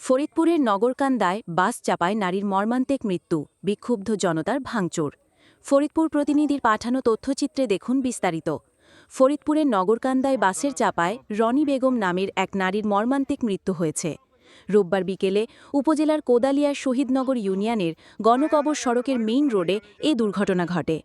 ফরিদপুরের নগরকান্দায় বাস চাপায় নারীর মর্মান্তিক মৃত্যু, বিক্ষুব্ধ জনতার ভাঙচুর। ফরিদপুর প্রতিনিধির পাঠানো তথ্যচিত্রে দেখুন বিস্তারিত। ফরিদপুরের নগরকান্দায় বাসের চাপায় রনি বেগম নামের এক নারীর মর্মান্তিক মৃত্যু হয়েছে। রোববার বিকেলে উপজেলার কোদালিয়ার শহীদনগর ইউনিয়নের গণকবর সড়কের মেইন রোডে এ দুর্ঘটনা ঘটে।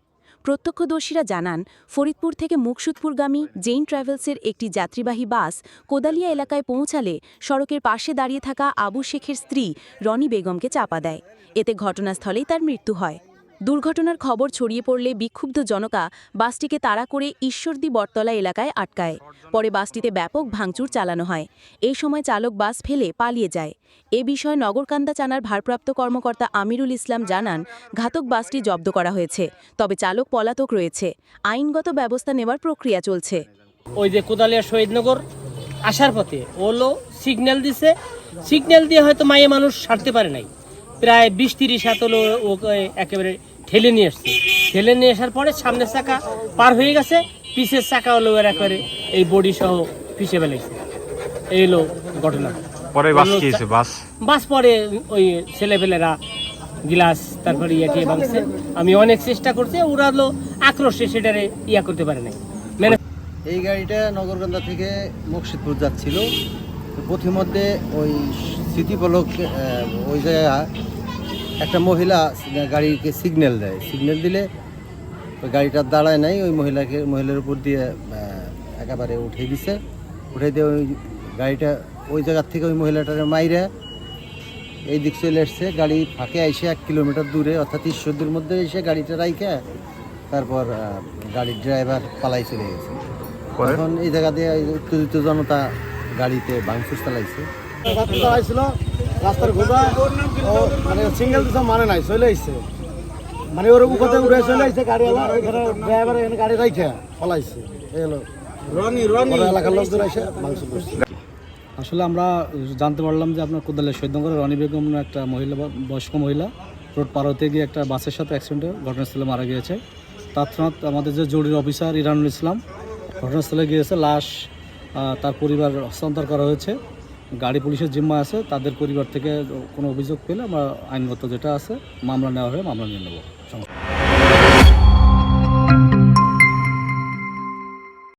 প্রত্যক্ষদর্শীরা জানান, ফরিদপুর থেকে মুকসুদপুরগামী জেইন ট্রাভেলসের একটি যাত্রীবাহী বাস কোদালিয়া এলাকায় পৌঁছালে সড়কের পাশে দাঁড়িয়ে থাকা আবু শেখের স্ত্রী রনি বেগমকে চাপা দেয়। এতে ঘটনাস্থলেই তার মৃত্যু হয়। দুর্ঘটনার খবর ছড়িয়ে পড়লে বিক্ষুব্ধ জনতা বাসটিকে তাড়া করে ঈশ্বরদী বটতলা এলাকায় আটকায়। পরে বাসটিতে ব্যাপক ভাঙচুর চালানো হয়। এই সময় চালক বাস ফেলে পালিয়ে যায়। এ বিষয়ে নগরকান্দা চানার ভারপ্রাপ্ত কর্মকর্তা আমিরুল ইসলাম জানান, ঘাতক বাসটি জব্দ করা হয়েছে, তবে চালক পলাতক রয়েছে। আইনগত ব্যবস্থা নেওয়ার প্রক্রিয়া চলছে। ওই যে কোদালিয়া শহীদনগর আসার পথে, ওলো সিগন্যাল দিছে। সিগন্যাল দিয়ে হয়তো মায়ে মানুষ ছাড়তে পারে নাই। প্রায় বিশ তিরিশ হাত হলো ওকে একেবারে ঠেলে নিয়ে আসছে। ঠেলে নিয়ে আসার পরে সামনের চাকা পার হয়ে গেছে পিছের চাকা হলো এর একেবারে এই বডি সহ পিছিয়ে ফেলেছে। এই হলো ঘটনা। পরে বাস কি হয়েছে? বাস? বাস পরে ওই ছেলেপেলেরা গিলাস তারপরে ইয়ে টিয়ে ভাঙছে। আমি অনেক চেষ্টা করছি ওরা হলো আক্রোশে সেটারে ইয়া করতে পারে নাই। মানে এই গাড়িটা নগরকান্দা থেকে মুর্শিদপুর যাচ্ছিল। তো পথিমধ্যে ওই স্মৃতিপলক আহ, ওই জায়গা একটা মহিলা গাড়িকে সিগন্যাল দেয়। সিগন্যাল দিলে ওই গাড়িটা দাঁড়ায় নাই ওই মহিলাকে মহিলার উপর দিয়ে একেবারে উঠে দিছে। উঠে দিয়ে ওই গাড়িটা ওই জায়গার থেকে ওই মহিলাটার মাইরে এই দিক চলে এসছে গাড়ি ফাঁকে এসে এক কিলোমিটার দূরে অর্থাৎ ঈশ্বরদের মধ্যে এসে গাড়িটা রাইখে তারপর গাড়ির ড্রাইভার পালাই চলে গেছে। এখন এই জায়গা দিয়ে উত্তেজিত জনতা গাড়িতে ভাঙচুর চালাইছে। রাস্তার ও মানে সিঙ্গেল দিশা মানে নাই চলে আইছে। মানে ওর উপরে উঠে চলে আইছে গাড়িওয়ালা ওইখানে ড্রাইভার এখানে গাড়ি রাইখে ফলাইছে এই হলো। রনি রনি। এলাকার লোকজন এসে মাংস আসলে আমরা জানতে পারলাম যে আপনার কোদালের শহীদনগরের রনি বেগম একটা মহিলা বা- বয়স্ক মহিলা রোড পার হতে গিয়ে একটা বাসের সাথে অ্যাক্সিডেন্টে ঘটনাস্থলে মারা গিয়েছে। তৎক্ষণাৎ আমাদের যে জরুরি অফিসার ইরানুল ইসলাম ঘটনাস্থলে গিয়েছে লাশ তার পরিবার হস্তান্তর করা হয়েছে। গাড়ি পুলিশের জিম্মা আছে, তাদের পরিবার থেকে কোনো অভিযোগ পেলে আমরা আইনগত যেটা আছে, মামলা নেওয়া হয়ে মামলা নিয়ে নেব।